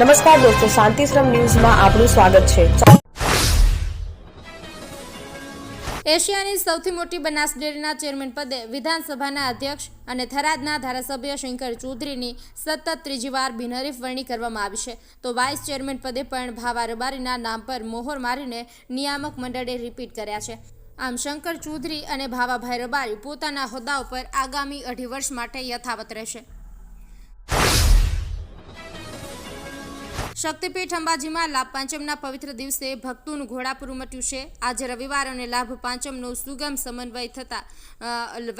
નમસ્કાર દોસ્તો શાંતિશ્રમ ન્યૂઝમાં આપનું સ્વાગત છે. એશિયાની સૌથી મોટી બનાસ ડેરીના ચેરમેન પદે વિધાનસભાના અધ્યક્ષ અને થરાદના ધારાસભ્ય શંકર ચૌધરીની સતત ત્રીજી વાર બિનહરીફ વરણી કરવામાં આવી છે. તો વાઇસ ચેરમેન પદે પણ ભાવા રબારીના નામ પર મોહર મારીને નિયામક મંડળે રિપીટ કર્યા છે. આમ શંકર ચૌધરી અને ભાવાભાઈ રબારી પોતાના હોદ્દા ઉપર આગામી અઢી વર્ષ માટે યથાવત રહેશે. શક્તિપીઠ અંબાજીમાં લાભ પાંચમના પવિત્ર દિવસે ભક્તોનું ઘોડાપુર ઉમટ્યું છે. આજે રવિવાર અને લાભ પાંચમનો સુગમ સમન્વય થતાં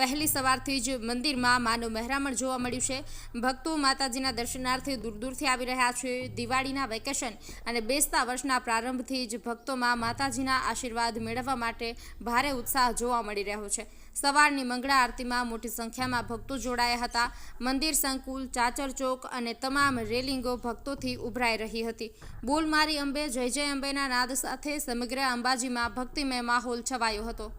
વહેલી સવારથી જ મંદિરમાં માનવ મહેરામણ જોવા મળ્યું છે. ભક્તો માતાજીના દર્શનાર્થે દૂર દૂરથી આવી રહ્યા છે. દિવાળીના વેકેશન અને બેસતા વર્ષના પ્રારંભથી જ ભક્તોમાં માતાજીના આશીર્વાદ મેળવવા માટે ભારે ઉત્સાહ જોવા મળી રહ્યો છે. સવારની મંગળા આરતીમાં મોટી સંખ્યામાં ભક્તો જોડાયા હતા. મંદિર સંકુલ, ચાચર ચોક અને તમામ રેલિંગો ભક્તોથી ઉભરાઈ રહી હતી. બોલ મારી અંબે, જય જય અંબેના નાદ સાથે સમગ્ર અંબાજીમાં ભક્તિમય માહોલ છવાયો હતો.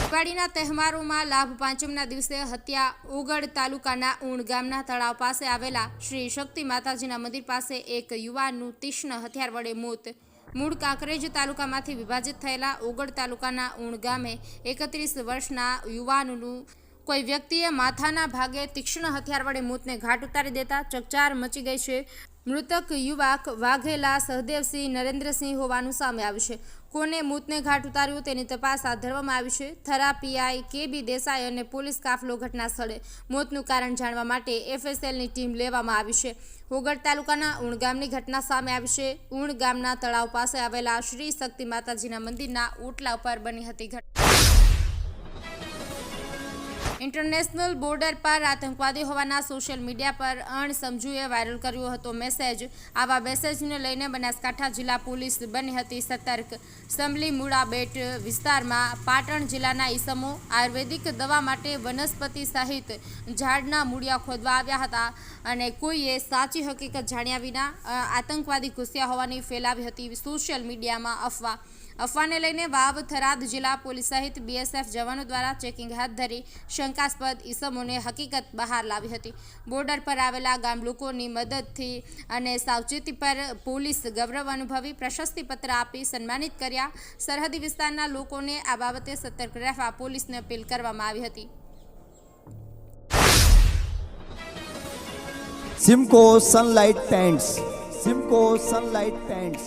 દિવાળીના તહેવારોમાં લાભ પાંચમના દિવસે હત્યા ઉગડ તાલુકાના ઊણ ગામના તળાવ પાસે આવેલા શ્રી શક્તિ માતાજીના મંદિર પાસે એક યુવાનનું તીક્ષ્ણ હથિયાર વડે મોત મૂળ કાંકરેજ તાલુકામાંથી વિભાજિત થયેલા ઓગળ તાલુકાના ઊણ ગામે એકત્રીસ વર્ષના યુવાનનું કોઈ વ્યક્તિએ માથાના ભાગે તીક્ષ્ણ હથિયાર વડે મોતને ઘાટ ઉતારી દેતા ચકચાર મચી ગઈ છે. મૃતક યુવક વાઘેલા સહદેવસિંહ નરેન્દ્રસિંહ હોવાનું સામે આવ્યું છે. કોને મૃતને ઘાટ ઉતાર્યું, તેની તપાસ હાથ ધરવામાં આવી છે. થરા પીઆઈ કે દેસાઈ અને પોલીસ કાફલો ઘટના સ્થળે મોતનું કારણ જાણવા માટે એફએસએલની ટીમ લેવામાં આવી છે. હોગડ તાલુકાના ઉણ ગામની ઘટના સામે આવી છે. ઉણ ગામના તળાવ પાસે આવેલા શ્રી શક્તિ માતાજીના મંદિરના ઓટલા ઉપર બની હતી ઘટના. ઇન્ટરનેશનલ બોર્ડર પર આતંકવાદી હોવાના સોશિયલ મીડિયા પર અણસમજુએ વાયરલ કર્યો હતો મેસેજ. આવા મેસેજને લઈને બનાસકાંઠા જિલ્લા પોલીસ બની હતી સતર્ક. સમલી મુળાબેટ વિસ્તારમાં પાટણ જિલ્લાના ઈસમો આયુર્વેદિક દવા માટે વનસ્પતિ સહિત ઝાડના મૂળિયા ખોદવા આવ્યા હતા અને કોઈએ સાચી હકીકત જાણ્યા વિના આતંકવાદી ઘૂસ્યા હોવાની ફેલાવી હતી સોશિયલ મીડિયામાં અફવા. અફવાને લઈને વાવ, થરાદ જિલ્લા પોલીસ સહિત બીએસએફ જવાનો દ્વારા ચેકિંગ હાથ ધરી શંકાસ્પદ ઈસમોને હકીકત બહાર લાવી હતી. બોર્ડર પર આવેલા ગામ લોકોની મદદથી અને સાવચેતી પર પોલીસ ગૌરવ અનુભવી પ્રશસ્તિપત્ર આપી સન્માનિત કર્યા. સરહદી વિસ્તારના લોકોને આ બાબતે સતર્ક રહેવા પોલીસને અપીલ કરવામાં આવી હતી. Simco Sunlight paints Simco Sunlight paints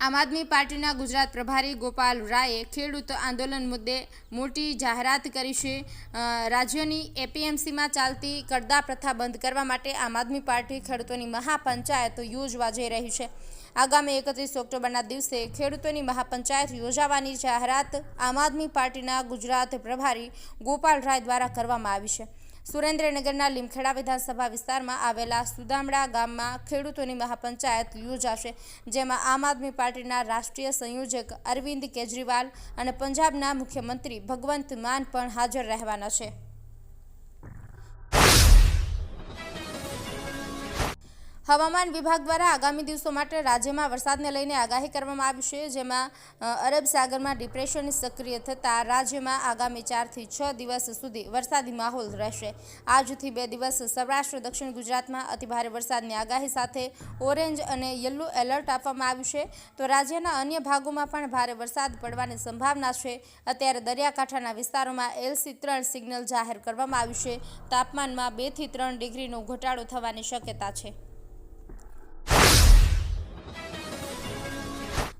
Aam Aadmi પાર્ટીના ગુજરાત પ્રભારી ગોપાલ રાયે ખેડૂત આંદોલન મુદ્દે મોટી જાહેરાત કરી છે. રાજ્યની એપીએમસીમાં ચાલતી કરદા પ્રથા બંધ કરવા માટે આમ આદમી પાર્ટી ખેડૂતોની મહાપંચાયત યોજવા જઈ રહી છે. આગામી એકત્રીસ ઓક્ટોબરના દિવસે ખેડૂતોની મહાપંચાયત યોજાવાની જાહેરાત આમ આદમી પાર્ટીના ગુજરાત પ્રભારી ગોપાલ રાય દ્વારા કરવામાં આવી છે. સુરેન્દ્રનગરના લીમખેડા વિધાનસભા વિસ્તારમાં આવેલા સુદામડા ગામમાં ખેડૂતોની મહાપંચાયત યોજાશે, જેમાં આમ આદમી પાર્ટીના રાષ્ટ્રીય સંયોજક અરવિંદ કેજરીવાલ અને પંજાબના મુખ્યમંત્રી ભગવંત માન પણ હાજર રહેવાના છે. હવામાન વિભાગ દ્વારા આગામી દિવસો માટે રાજ્યમાં વરસાદને લઈને આગાહી કરવામાં આવી છે, જેમાં અરબ સાગરમાં ડિપ્રેશન સક્રિય થતાં રાજ્યમાં આગામી ચારથી છ દિવસ સુધી વરસાદી માહોલ રહેશે. આજથી બે દિવસ સૌરાષ્ટ્ર, દક્ષિણ ગુજરાતમાં અતિભારે વરસાદની આગાહી સાથે ઓરેન્જ અને યલો એલર્ટ આપવામાં આવ્યું છે. તો રાજ્યના અન્ય ભાગોમાં પણ ભારે વરસાદ પડવાની સંભાવના છે. અત્યારે દરિયાકાંઠાના વિસ્તારોમાં એલસી ત્રણ સિગ્નલ જાહેર કરવામાં આવ્યું છે. તાપમાનમાં બેથી ત્રણ ડિગ્રીનો ઘટાડો થવાની શક્યતા છે.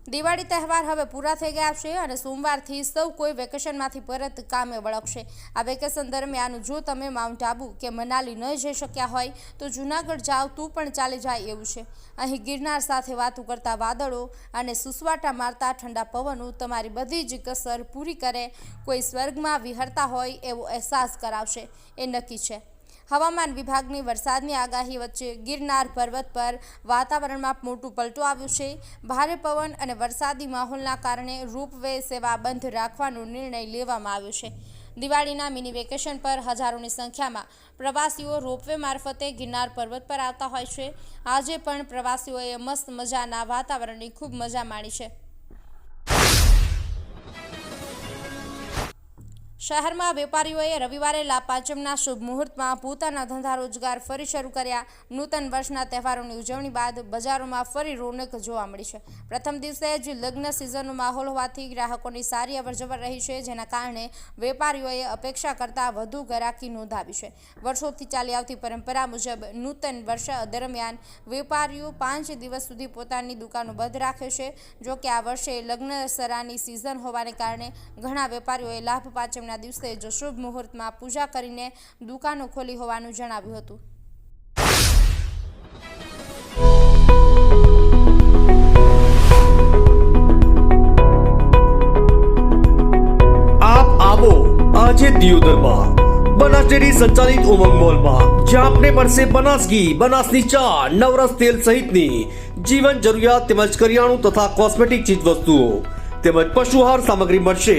દિવાળી તહેવાર હવે પૂરા થઈ ગયા છે અને સોમવારથી સૌ કોઈ વેકેશનમાંથી પરત કામે વળગશે. આ વેકેશન દરમિયાન જો તમે માઉન્ટ આબુ કે મનાલી ન જઈ શક્યા હોય, તો જૂનાગઢ જાઓ, તું પણ ચાલી જાય એવું છે. અહીં ગિરનાર સાથે વાતો કરતા વાદળો અને સુસવાટા મારતા ઠંડા પવનો તમારી બધી જ કસર પૂરી કરે. કોઈ સ્વર્ગમાં વિહરતા હોય એવો અહેસાસ કરાવશે. એ નક્કી છે. હવામાન વિભાગની વરસાદની આગાહી વચ્ચે ગિરનાર પર્વત પર વાતાવરણમાં મોટું પલટો આવ્યું છે. ભારે પવન અને વરસાદી માહોલના કારણે રૂપવે સેવા બંધ રાખવાનો નિર્ણય લેવામાં આવ્યો છે. દિવાળીના મિની વેકેશન પર હજારોની સંખ્યામાં પ્રવાસીઓ રોપવે મારફતે ગિરનાર પર્વત પર આવતા હોય છે. આજે પણ પ્રવાસીઓએ મસ્ત મજાના વાતાવરણની ખૂબ મજા માણી છે. શહેરમાં વેપારીઓએ રવિવારે લાભ પાંચમના શુભ મુહૂર્તમાં પોતાના ધંધા રોજગાર ફરી શરૂ કર્યા. નૂતન વર્ષના તહેવારોની ઉજવણી બાદ બજારોમાં ફરી રોનક જોવા મળી છે. પ્રથમ દિવસે જ લગ્ન સિઝનનો માહોલ હોવાથી ગ્રાહકોની સારી અવરજવર રહી છે, જેના કારણે વેપારીઓએ અપેક્ષા કરતાં વધુ ગરાકી નોંધાવી છે. વર્ષોથી ચાલી આવતી પરંપરા મુજબ નૂતન વર્ષ દરમિયાન વેપારીઓ પાંચ દિવસ સુધી પોતાની દુકાનો બંધ રાખે છે. જોકે આ વર્ષે લગ્ન સરાની સિઝન હોવાને કારણે ઘણા વેપારીઓએ લાભ પાંચમના દિવસે જ શુભ મુહૂર્તમાં પૂજા કરીને દુકાનો ખોલી હોવાનું જણાવ્યું હતું. આજે દિયો દરબાર બનાસ ડેરી સંચાલિત ઉમંગ મોલમાં જ્યાં આપને મળશે બનાસ ઘી બનાસની ચા, નવરસ તેલ સહિતની જીવન જરૂરિયાત તેમજ કરિયાણું તથા કોસ્મેટિક ચીજ વસ્તુઓ તેમજ પશુહાર સામગ્રી મળશે.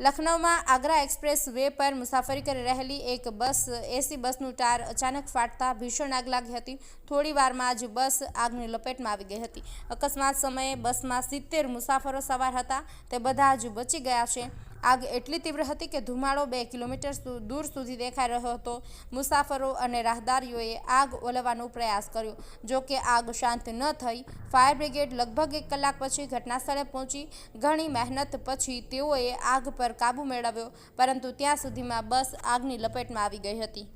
લખનૌમાં આગ્રા એક્સપ્રેસ વે પર મુસાફરી કરી રહેલી એક બસ, એસી બસનું ટાયર અચાનક ફાટતા ભીષણ આગ લાગી હતી. થોડી વારમાં જ બસ આગની લપેટમાં આવી ગઈ હતી. અકસ્માત સમયે બસમાં સિત્તેર મુસાફરો સવાર હતા. તે બધા જ બચી ગયા છે. આગ એટલી તીવ્ર હતી કે ધુમાડો બે કિલોમીટર દૂર સુધી દેખાઈ રહ્યો હતો. મુસાફરો અને રાહદારીઓએ આગ ઓલવવાનો પ્રયાસ કર્યો. જો કે આગ શાંત ન થઈ, ફાયર બ્રિગેડ લગભગ એક કલાક પછી ઘટનાસ્થળે પહોંચી. ઘણી મહેનત પછી તેઓએ આગ પર કાબૂ મેળવ્યો, પરંતુ ત્યાં સુધીમાં બસ આગની લપેટમાં આવી ગઈ હતી.